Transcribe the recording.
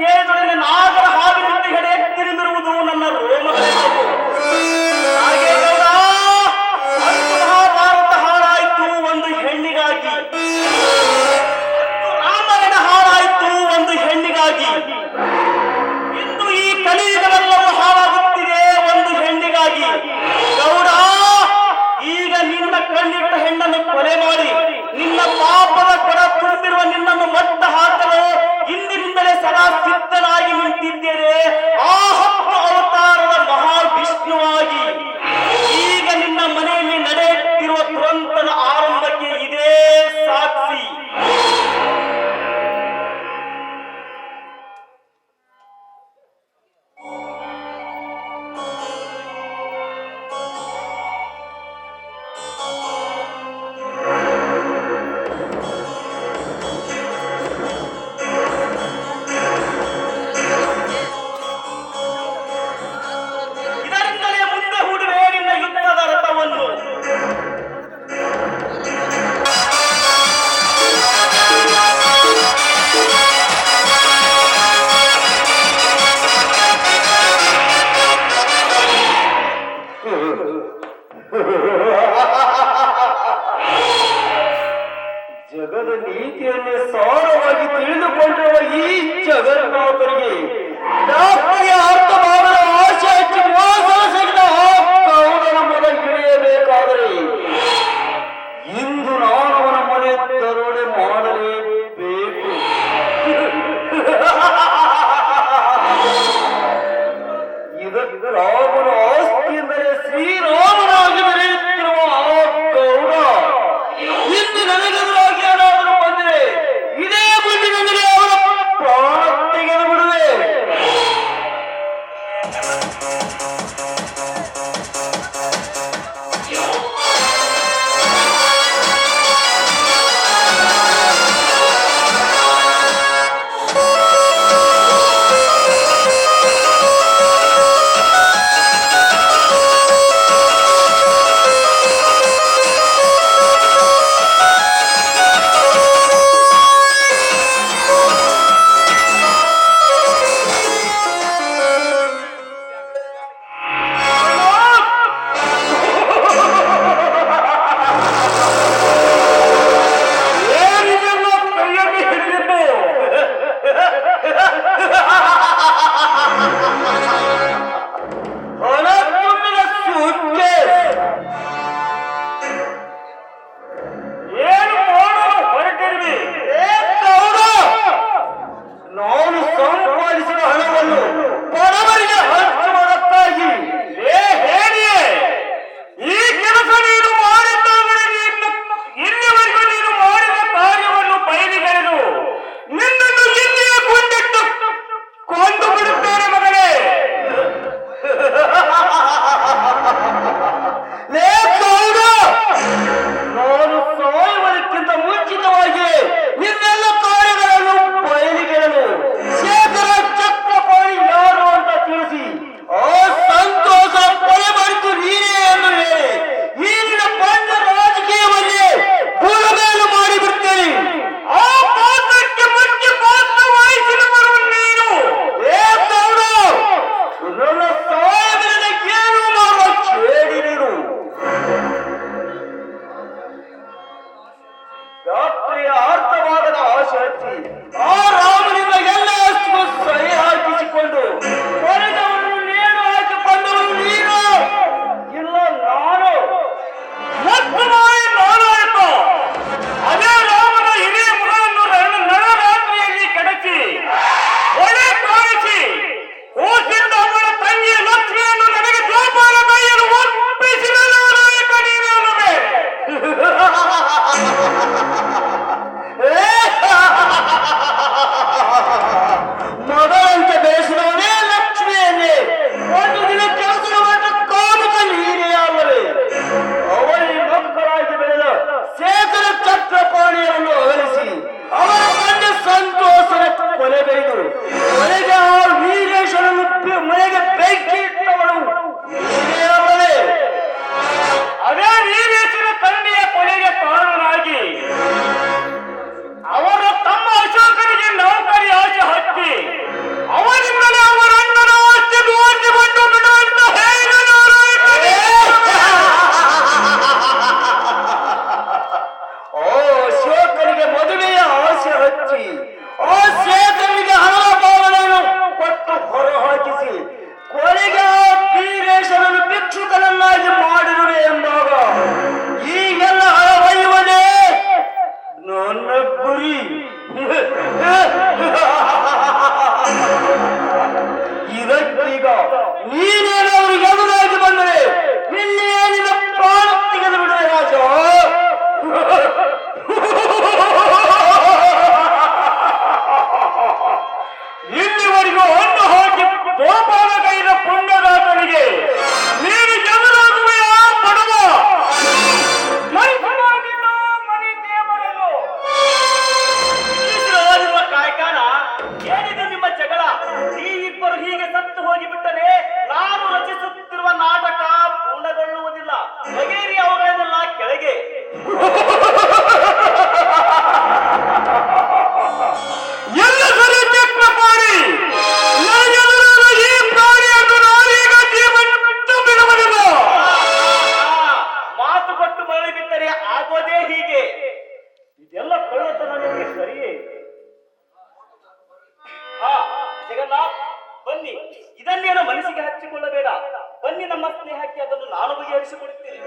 কে ধরে নেন ಜಗದ ನೀತಿಯನ್ನು ಸಾರವಾಗಿ ತಿಳಿದುಕೊಂಡವ ಈ ಜಗನ್ನಾಥನಿಗೆ. ರಾತ್ರಿಯ ಅರ್ಥವಾಗದ ಆಸಕ್ತಿ ಆ ಅದನ್ನು ನಾನು ಬಗೆಹರಿಸಿಕೊಡುತ್ತೇನೆ.